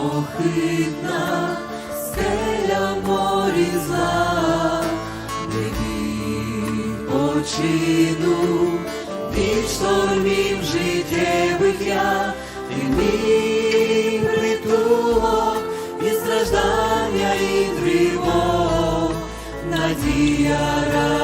непохитна, скеля морі зла, не почину, від штормів життєвих я, ти мій притулок, і страждання, і тривог, надія.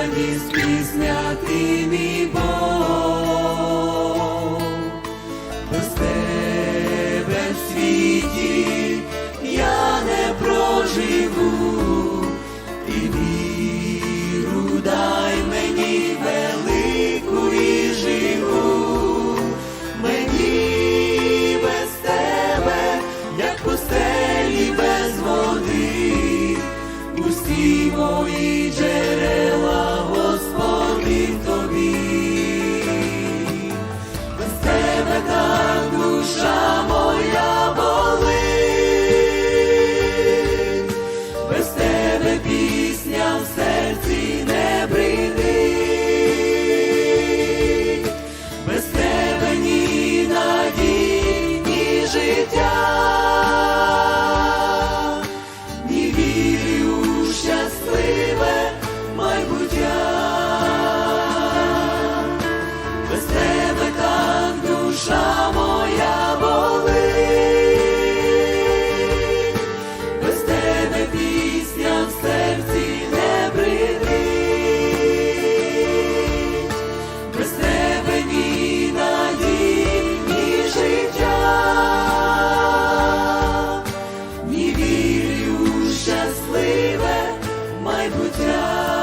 Yeah.